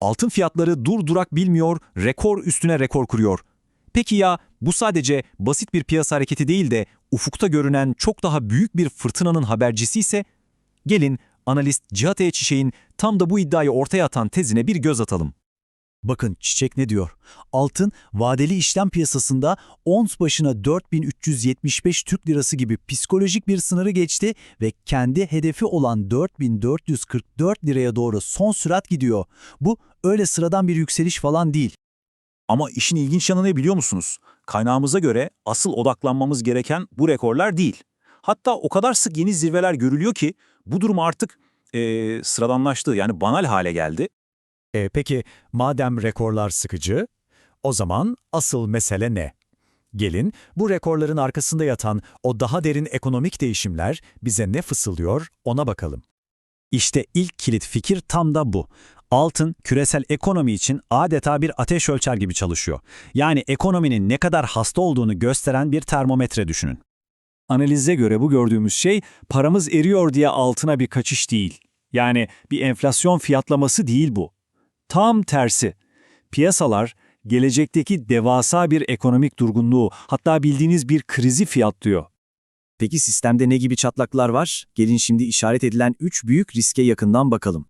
Altın fiyatları durdurak bilmiyor, rekor üstüne rekor kuruyor. Peki ya bu sadece basit bir piyasa hareketi değil de ufukta görünen çok daha büyük bir fırtınanın habercisi ise? Gelin analist Cihat E. Çiçek'in tam da bu iddiayı ortaya atan tezine bir göz atalım. Bakın Çiçek ne diyor? Altın vadeli işlem piyasasında ons başına 4375 Türk lirası gibi psikolojik bir sınırı geçti ve kendi hedefi olan 4444 liraya doğru son sürat gidiyor. Bu öyle sıradan bir yükseliş falan değil. Ama işin ilginç yanı ne biliyor musunuz? Kaynağımıza göre asıl odaklanmamız gereken bu rekorlar değil. Hatta o kadar sık yeni zirveler görülüyor ki bu durum artık eee, sıradanlaştı yani banal hale geldi. E, peki madem rekorlar sıkıcı, o zaman asıl mesele ne? Gelin bu rekorların arkasında yatan o daha derin ekonomik değişimler bize ne fısıldıyor ona bakalım. İşte ilk kilit fikir tam da bu. Altın küresel ekonomi için adeta bir ateş ölçer gibi çalışıyor. Yani ekonominin ne kadar hasta olduğunu gösteren bir termometre düşünün. Analize göre bu gördüğümüz şey paramız eriyor diye altına bir kaçış değil. Yani bir enflasyon fiyatlaması değil bu. Tam tersi. Piyasalar gelecekteki devasa bir ekonomik durgunluğu hatta bildiğiniz bir krizi fiyatlıyor. Peki sistemde ne gibi çatlaklar var? Gelin şimdi işaret edilen 3 büyük riske yakından bakalım.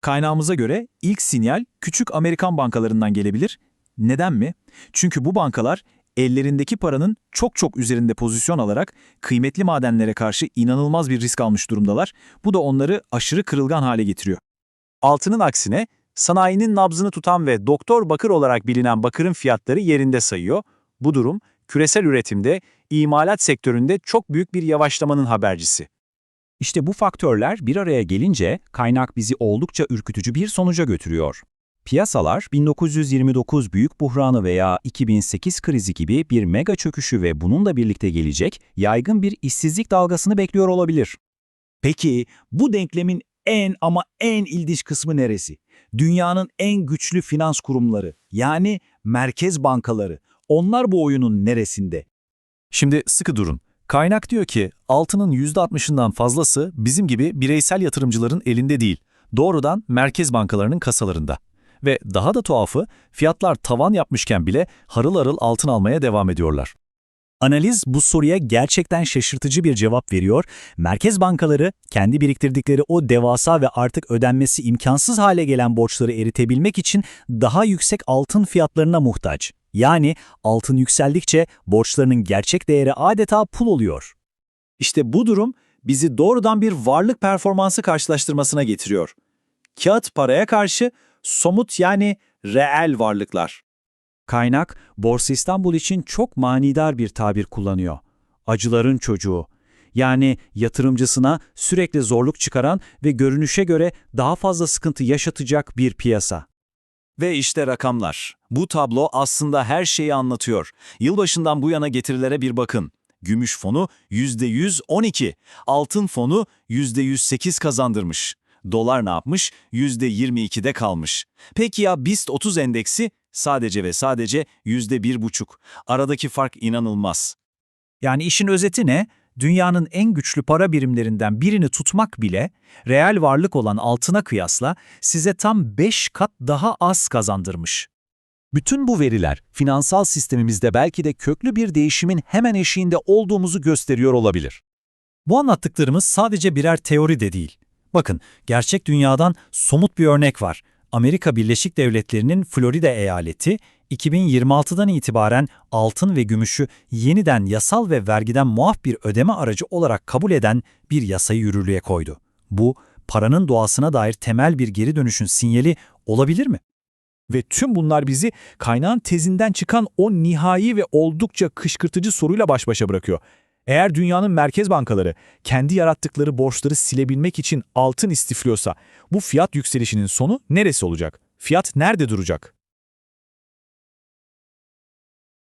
Kaynağımıza göre ilk sinyal küçük Amerikan bankalarından gelebilir. Neden mi? Çünkü bu bankalar ellerindeki paranın çok çok üzerinde pozisyon alarak kıymetli madenlere karşı inanılmaz bir risk almış durumdalar. Bu da onları aşırı kırılgan hale getiriyor. Altının aksine sanayinin nabzını tutan ve doktor bakır olarak bilinen bakırın fiyatları yerinde sayıyor. Bu durum küresel üretimde, imalat sektöründe çok büyük bir yavaşlamanın habercisi. İşte bu faktörler bir araya gelince kaynak bizi oldukça ürkütücü bir sonuca götürüyor. Piyasalar 1929 büyük buhranı veya 2008 krizi gibi bir mega çöküşü ve bununla birlikte gelecek yaygın bir işsizlik dalgasını bekliyor olabilir. Peki bu denklemin en ama en ilginç kısmı neresi? Dünyanın en güçlü finans kurumları yani merkez bankaları. Onlar bu oyunun neresinde? Şimdi sıkı durun. Kaynak diyor ki altının %60'ından fazlası bizim gibi bireysel yatırımcıların elinde değil, doğrudan merkez bankalarının kasalarında. Ve daha da tuhafı fiyatlar tavan yapmışken bile harıl harıl altın almaya devam ediyorlar. Analiz bu soruya gerçekten şaşırtıcı bir cevap veriyor. Merkez bankaları kendi biriktirdikleri o devasa ve artık ödenmesi imkansız hale gelen borçları eritebilmek için daha yüksek altın fiyatlarına muhtaç. Yani altın yükseldikçe borçlarının gerçek değeri adeta pul oluyor. İşte bu durum bizi doğrudan bir varlık performansı karşılaştırmasına getiriyor. Kağıt paraya karşı somut yani reel varlıklar. Kaynak, Borsa İstanbul için çok manidar bir tabir kullanıyor. Acıların çocuğu. Yani yatırımcısına sürekli zorluk çıkaran ve görünüşe göre daha fazla sıkıntı yaşatacak bir piyasa. Ve işte rakamlar. Bu tablo aslında her şeyi anlatıyor. Yılbaşından bu yana getirilere bir bakın. Gümüş fonu %112, altın fonu %108 kazandırmış. Dolar ne yapmış? %22'de kalmış. Peki ya BIST 30 endeksi? Sadece ve sadece %1,5. Aradaki fark inanılmaz. Yani işin özeti ne? Dünyanın en güçlü para birimlerinden birini tutmak bile reel varlık olan altına kıyasla size tam 5 kat daha az kazandırmış. Bütün bu veriler finansal sistemimizde belki de köklü bir değişimin hemen eşiğinde olduğumuzu gösteriyor olabilir. Bu anlattıklarımız sadece birer teori de değil. Bakın, gerçek dünyadan somut bir örnek var. Amerika Birleşik Devletleri'nin Florida eyaleti 2026'dan itibaren altın ve gümüşü yeniden yasal ve vergiden muaf bir ödeme aracı olarak kabul eden bir yasayı yürürlüğe koydu. Bu, paranın doğasına dair temel bir geri dönüşün sinyali olabilir mi? Ve tüm bunlar bizi kaynağın tezinden çıkan o nihai ve oldukça kışkırtıcı soruyla baş başa bırakıyor. Eğer dünyanın merkez bankaları kendi yarattıkları borçları silebilmek için altın istifliyorsa bu fiyat yükselişinin sonu neresi olacak? Fiyat nerede duracak?